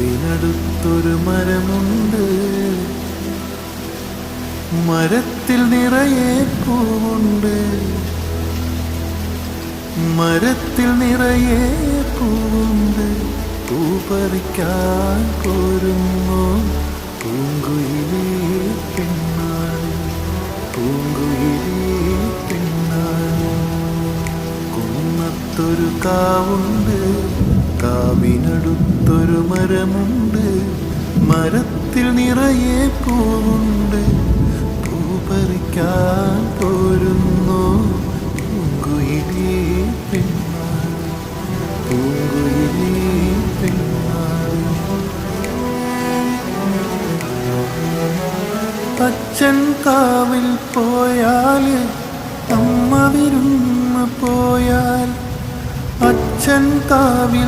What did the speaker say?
കാവിനടുത്തൊരു മരമുണ്ട്. മരത്തിൽ നിറയെ പൂവുണ്ട്. മരത്തിൽ നിറയെ പൂവുണ്ട്. പൂ പറിക്കാൻ പോരുന്നു. പൂങ്കുയിലേ പെണ്ണാണ്. പൂങ്കുയിലേ പെണ്ണാണ്. കുന്നത്തൊരു കാവുണ്ട്. കാവിനടുത്തൊരു മരമുണ്ട്. മരത്തിൽ നിറയെ പൂവുണ്ട്. പൂ പറിക്കാൻ പോരുന്നു. പൂങ്കുയിലേ അച്ഛൻ കാവിൽ പോയാൽ അമ്മ വിരുന്ന് പോയാൽ അച്ഛൻ കാവിൽ